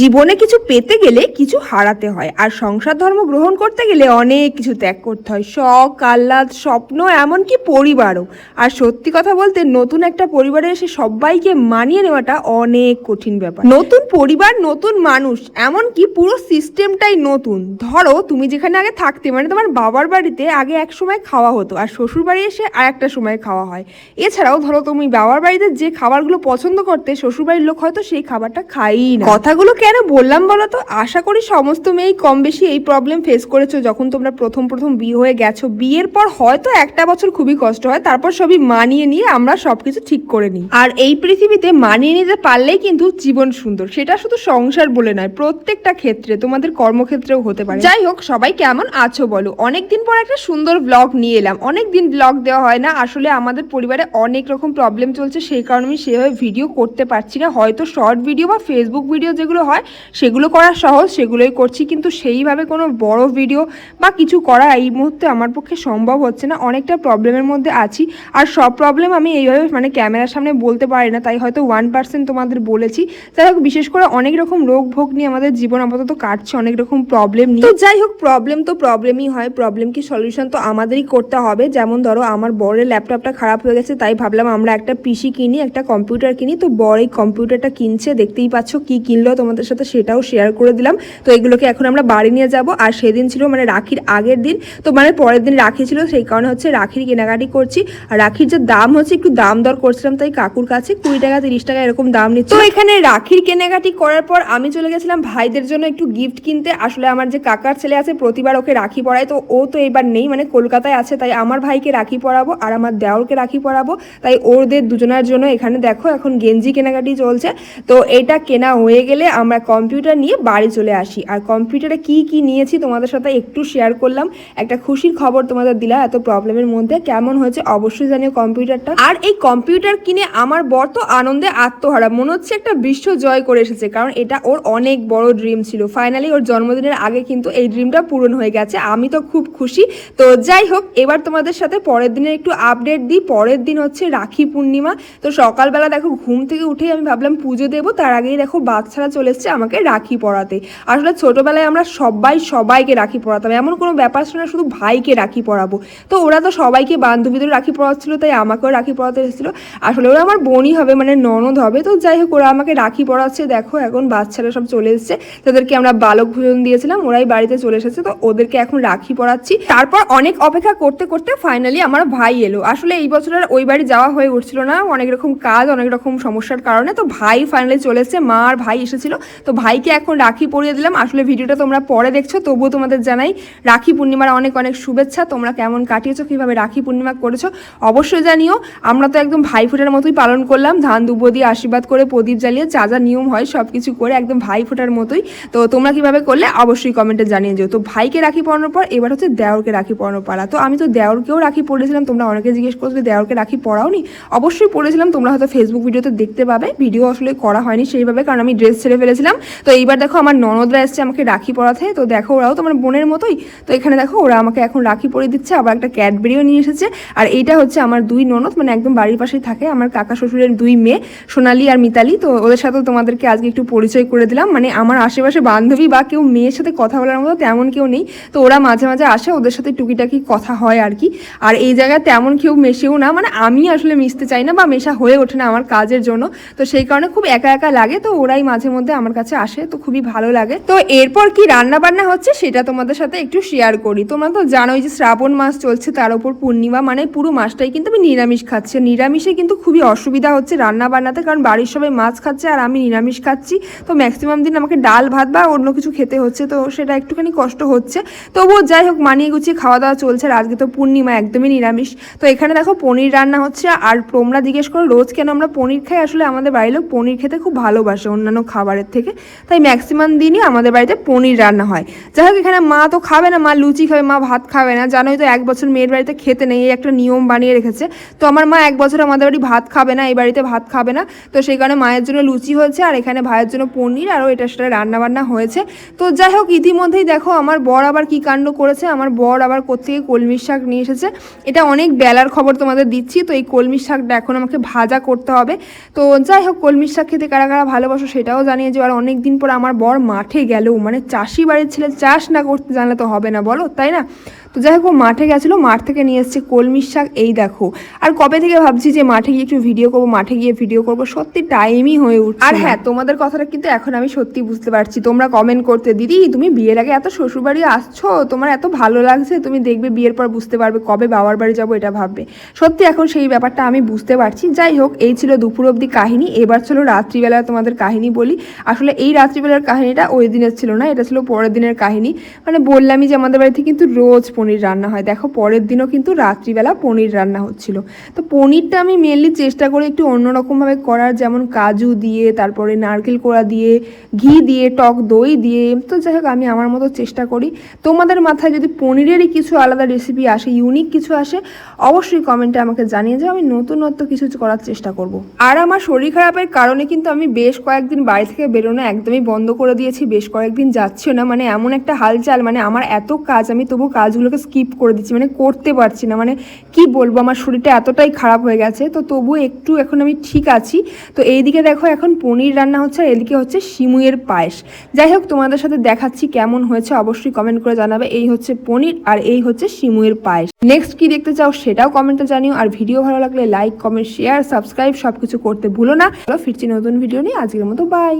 জীবনে কিছু পেতে গেলে কিছু হারাতে হয়। আর সংসার ধর্ম গ্রহণ করতে গেলে অনেক কিছু ত্যাগ করতে হয়। শখ, আহ্লাদ, স্বপ্ন, এমনকি পরিবারও। আর সত্যি কথা বলতে নতুন একটা পরিবারে এসে সবাইকে মানিয়ে নেওয়াটা অনেক কঠিন ব্যাপার। নতুন পরিবার, নতুন মানুষ, এমনকি পুরো সিস্টেমটাই নতুন। ধরো, তুমি যেখানে আগে থাকতে মানে তোমার বাবার বাড়িতে আগে এক সময় খাওয়া হতো, আর শ্বশুর বাড়ি এসে আর একটা সময় খাওয়া হয়। এছাড়াও ধরো, তুমি বাবার বাড়িতে যে খাবারগুলো পছন্দ করতে শ্বশুর বাড়ির লোক হয়তো সেই খাবারটা খাইই না। কথাগুলো কেন বললাম বলো তো? আশা করি সমস্ত মেয়েই কম বেশি এই প্রবলেম ফেস করেছ। যখন তোমরা প্রথম প্রথম বিয়ে হয়ে গেছো, বিয়ের পর হয়তো একটা বছর খুবই কষ্ট হয়, তারপর সবই মানিয়ে নিয়ে আমরা সবকিছু ঠিক করে নিই। আর এই পৃথিবীতে মানিয়ে নিতে পারলেই কিন্তু জীবন সুন্দর, সেটা শুধু সংসার বলে নয়, প্রত্যেকটা ক্ষেত্রে, তোমাদের কর্মক্ষেত্রেও হতে পারে। যাই হোক, সবাই কেমন আছো বলো? অনেকদিন পর একটা সুন্দর ব্লগ নিয়ে এলাম। অনেকদিন ব্লগ দেওয়া হয় না, আসলে আমাদের পরিবারে অনেক রকম প্রবলেম চলছে, সেই কারণে আমি সেভাবে ভিডিও করতে পারছি না। হয়তো শর্ট ভিডিও বা ফেসবুক ভিডিও যেগুলো হয়, সেগুলো করা সহজ, সেগুলোই করছি। কিন্তু সেইভাবে কোনো বড় ভিডিও বা কিছু করা এই মুহূর্তে আমার পক্ষে সম্ভব হচ্ছে না। অনেকটা প্রবলেমের মধ্যে আছি। আর সব প্রবলেম আমি এইভাবে মানে ক্যামেরার সামনে বলতে পারি না। তাই হয়তো ওয়ান পার্সেন্ট তোমাদের বলেছি। যাই হোক, বিশেষ করে অনেক রকম রোগ ভোগ নিয়ে আমাদের জীবন আপাতত কাটছে, অনেক রকম প্রবলেম নিয়ে। তো যাই হোক প্রবলেম তো প্রবলেমই হয়। প্রবলেম কি সলিউশন তো আমাদেরই করতে হবে। যেমন ধরো, আমার বরের ল্যাপটপটা খারাপ হয়ে গেছে, তাই ভাবলাম আমরা একটা পিসি কিনি, একটা কম্পিউটার কিনি। তো বড় এই কম্পিউটারটা কিনছে, দেখতেই পাচ্ছ কি কিনলো তোমাদের সাথে সেটাও শেয়ার করে দিলাম। তো এগুলোকে এখন আমরা বাড়ি নিয়ে যাব। আর সেদিন ছিল মানে রাখির আগের দিন। তো মানে পরের দিন রাখি ছিল, সেই কারণে হচ্ছে রাখির কেনাকাটি করছি। আর রাখির যে দাম হচ্ছে একটু দাম দর করছিলাম তাই কাকুর কাছে কুড়ি টাকা, তিরিশ টাকা এরকম দাম নিচ্ছে। তো এখানে রাখির কেনাকাটি করার পর আমি চলে গেছিলাম ভাইদের জন্য একটু গিফট কিনতে। আসলে আমার যে কাকার ছেলে আছে, প্রতিবার ওকে রাখি পরায়। তো ও তো এবার নেই মানে কলকাতায় আছে, তাই আমার ভাইকে রাখি পরাবো আর আমার দেওরকে রাখি পরাবো। তাই ওদের দুজনের জন্য এখানে দেখো, এখন গেঞ্জি কেনাকাটি চলছে। তো এটা কেনা হয়ে গেলে আমরা কম্পিউটার নিয়ে বাড়ি চলে আসি। আর কম্পিউটারে কি কি নিয়েছি তোমাদের সাথে একটু শেয়ার করলাম। একটা খুশির খবর তোমাদের দিলাম এত প্রবলেমের মধ্যে। কেমন হয়েছে অবশ্যই জানিও কম্পিউটারটা আর এই কম্পিউটার কিনে আমার বর তো আনন্দে আত্মহারা। মনে হচ্ছে একটা বিশ্ব জয় করে এসেছে, কারণ এটা ওর অনেক বড় ড্রিম ছিল। ফাইনালি ওর জন্মদিনের আগে কিন্তু এই ড্রিমটা পূরণ হয়ে গেছে। আমি তো খুব খুশি। তো যাই হোক, এবার তোমাদের সাথে পরের দিনের একটু আপডেট দিই। পরের দিন হচ্ছে রাখি পূর্ণিমা। তো সকালবেলা দেখো, ঘুম থেকে উঠেই আমি ভাবলাম পুজো দেবো। তার আগেই দেখো বাচ্চারা চলে এসছে আমাকে রাখি পরাতে। আসলে ছোটোবেলায় আমরা সবাই সবাইকে রাখি পরাতাম। এমন কোনো ব্যাপার ছিল না, শুধু ভাইকে রাখি পরাবো। তো ওরা তো সবাইকে বান্ধবীদের রাখি পরাচ্ছিল, তাই আমাকেও রাখি পরাতে এসেছিল। আসলে ওরা আমার বোনই হবে মানে ননদ হবে। তো যাই হোক, ওরা আমাকে রাখি পরাচ্ছে। দেখো, এখন বাচ্চারা সব চলে এসছে। তাদেরকে আমরা বালক ভোজন দিয়েছিলাম, ওরাই বাড়িতে চলে এসেছে। তো ওদেরকে এখন রাখি পরাচ্ছি। তারপর অনেক অপেক্ষা করতে করতে ফাইনালি আমার ভাই এলো। আসলে এই বছর আর ওই বাড়ি যাওয়া হয়ে উঠছিল না। অনেক রকম কাজ, অনেক রকম সমস্যার কারণে। তো ভাই ফাইনালি চলে এসেছে। মা আর ভাই এসেছিল। তো ভাইকে এখন রাখি পরিয়ে দিলাম। আসলে ভিডিওটা তোমরা পরে দেখছ, তবুও তোমাদের জানাই, রাখি পূর্ণিমার অনেক অনেক শুভেচ্ছা। তোমরা কেমন কাটিয়েছো, কীভাবে রাখি পূর্ণিমা করেছ, অবশ্যই জানিও। আমরা তো একদম ভাই ফোটার মতোই পালন করলাম। ধান, দুব্বো দিয়ে আশীর্বাদ করে, প্রদীপ জ্বালিয়ে যা যা নিয়ম হয় সব কিছু করে একদম ভাই ফোটার মতোই। তো তোমরা কীভাবে করলে, অবশ্যই কমেন্টে জানিয়ে যেও। তো ভাইকে রাখি পরানোর পর এবার হচ্ছে দেওরকে রাখি পরানোর পালা। তো আমি তো দেওরকেও রাখি পড়েছিলাম তোমরা অনেকে জিজ্ঞেস করছ দেওরকে রাখি পরাওনি? অবশ্যই পড়েছিলাম তোমরা হয়তো ফেসবুক ভিডিওতে দেখতে পাবে। ভিডিও আসলে করা হয়নি সেইভাবে, কারণ আমি ড্রেস ছেড়ে ফেলেছিলাম তো এইবার দেখো আমার ননদরা এসছে আমাকে রাখি পরাতে। তো দেখো ওরাও তোমার বোনের মতোই। তো এখানে দেখো ওরা আমাকে এখন রাখি পরিয়ে দিচ্ছে। আবার একটা ক্যাডবেরিও নিয়ে এসেছে। আর এইটা হচ্ছে আমার দুই ননদ মানে একদম বাড়ির পাশেই থাকে। আমার কাকা শ্বশুরের দুই মেয়ে, সোনালি আর মিতালি। তো ওদের সাথে তোমাদেরকে আজকে একটু পরিচয় করে দিলাম। মানে আমার আশেপাশে বান্ধবী বা কেউ মেয়ের সাথে কথা বলার মতো তেমন কেউ নেই। তো ওরা মাঝে মাঝে আসে, ওদের সাথে টুকিটাকি কথা হয় আর কি। আর এই জায়গায় তেমন কেউ মেশেও না। মানে আমি আসলে মিশতে চাই না বা মেশা হয়ে ওঠে না আমার কাজের জন্য। তো সেই কারণে খুব একা একা লাগে। তো ওরাই মাঝে মধ্যে আমার কাছে আসে, তো খুবই ভালো লাগে। তো এরপর কি রান্না বান্না হচ্ছে সেটা তোমাদের সাথে একটু শেয়ার করি। তোমরা তো জানোই যে শ্রাবণ মাস চলছে, তার উপর পূর্ণিমা মানে পুরো মাসটাই কিন্তু আমি নিরামিষ খাচ্ছি। নিরামিষে কিন্তু খুবই অসুবিধা হচ্ছে রান্না বান্নাতে কারণ বাড়ির সবাই মাছ খাচ্ছে আর আমি নিরামিষ খাচ্ছি। তো ম্যাক্সিমাম দিন আমাকে ডাল, ভাত বা অন্য কিছু খেতে হচ্ছে, তো সেটা একটুখানি কষ্ট হচ্ছে। তবুও যাই হোক, মানিয়ে গুছিয়ে খাওয়া দাওয়া চলছে আর আজকে তো পূর্ণিমা একদমই নিরামিষ। তো এখানে দেখো পনির রান্না হচ্ছে, আর তোমরা জিজ্ঞেস করো, রোজ কেন আমরা পনির খাই? আসলে আমাদের বাড়ির লোক পনির খেতে খুব ভালোবাসে অন্যান্য খাবারের থেকে। তাই ম্যাক্সিমাম দিনই আমাদের বাড়িতে পনির রান্না হয়। যাই হোক, এখানে মা তো খাবে না, মা লুচি খাবে, মা ভাত খাবে না। জানোই তো, এক বছর মেয়ের বাড়িতে খেতে নেই একটা নিয়ম বানিয়ে রেখেছে। তো আমার মা এক বছর আমাদের বাড়ি ভাত খাবে না, এই বাড়িতে ভাত খাবে না। তো সেই কারণে মায়ের জন্য লুচি হয়েছে, আর এখানে ভাইয়ের জন্য পনির, আরও এটা সেটা রান্না বান্না হয়েছে। তো যাই হোক, ইতিমধ্যেই দেখো, আমার বর আবার কি কাণ্ড করেছে, আমার বর আবার কোথেকে কলমির শাক নিয়ে এসেছে। এটা অনেক বেলার খবর তোমাদের দিচ্ছি, তো এই কলমির শাকটা এখন আমাকে ভাজা করতে হবে। তো যাই হোক কলমির শাক খেতে কারা কারা ভালোবাসো সেটাও জানিয়ে যে আর অনেক দিন পর আমার বর মাঠে গেল মানে চাষি বাড়ির ছেলে চাষ না করতে জানলে তো হবে না বলো তাই না? তো যাই হোক মাঠে গেছিল মাঠ থেকে নিয়ে এসছে কলমির শাক এই দেখো। আর কবে থেকে ভাবছি যে মাঠে গিয়ে একটু ভিডিও করব মাঠে গিয়ে ভিডিও করব সত্যি টাইমই হয়ে উঠছে আর হ্যাঁ তোমাদের কথাটা কিন্তু এখন আমি সত্যি বুঝতে পারছি। তোমরা কমেন্ট করতে দিদি তুমি বিয়ের আগে এত শ্বশুরবাড়ি আসছো? তোমার এত ভালো লাগছে তুমি দেখবে বিয়ের পর বুঝতে পারবে কবে বাবার বাড়ি যাব এটা ভাববে। সত্যি এখন সেই ব্যাপারটা আমি বুঝতে পারছি। যাই হোক এই ছিল দুপুর অবধি কাহিনী। এবার ছিল রাত্রিবেলা তোমাদের কাহিনী বলি। আসলে এই রাত্রিবেলার কাহিনীটা ওই দিনের ছিল না, এটা ছিল পরের দিনের কাহিনী। মানে বললামই যে আমাদের বাড়িতে কিন্তু রোজ পনির রান্না হয়। দেখো, পরের দিনও কিন্তু রাত্রিবেলা পনির রান্না হচ্ছিল। তো পনিরটা আমি মেনলি চেষ্টা করি একটু অন্যরকমভাবে করার, যেমন কাজু দিয়ে, তারপরে নারকেল কোড়া দিয়ে, ঘি দিয়ে, টক দই দিয়ে। তো যাই হোক, আমি আমার মতো চেষ্টা করি। তোমাদের মাথায় যদি পনিরেরই কিছু আলাদা রেসিপি আসে ইউনিক কিছু আসে, অবশ্যই কমেন্টে আমাকে জানিয়ে যাও। আমি নতুনত্ব কিছু করার চেষ্টা করব। আর আমার শরীর খারাপের কারণে কিন্তু আমি বেশ কয়েকদিন বাড়ি থেকে বেরোনো একদমই বন্ধ করে দিয়েছি, বেশ কয়েকদিন যাচ্ছিও না। মানে এমন একটা হালচাল মানে আমার এত কাজ, আমি তবু কাজগুলোকে স্কিপ করে দিচ্ছি মানে করতে পারছি না। মানে কি বলব, আমার শরীরটা এতটাই খারাপ হয়ে গেছে। তো তবু একটু এখন আমি ঠিক আছি। তো এইদিকে দেখো, এখন পনির রান্না হচ্ছে আর এদিকে হচ্ছে শিমুয়ের পায়েস। যাই হোক, তোমাদের সাথে দেখাচ্ছি কেমন হয়েছে, অবশ্যই কমেন্ট করে জানাবে। এই হচ্ছে পনির আর এই হচ্ছে শিমুয়ের পায়েস। নেক্সট কি দেখতে চাও সেটাও কমেন্টে জানিও। আর ভিডিও ভালো লাগলে লাইক কমেন্ট শেয়ার সাবস্ক্রাইব সবকিছু করতে ভুলো না। ফিরছি নতুন ভিডিও নিয়ে। আজকের মতো বাই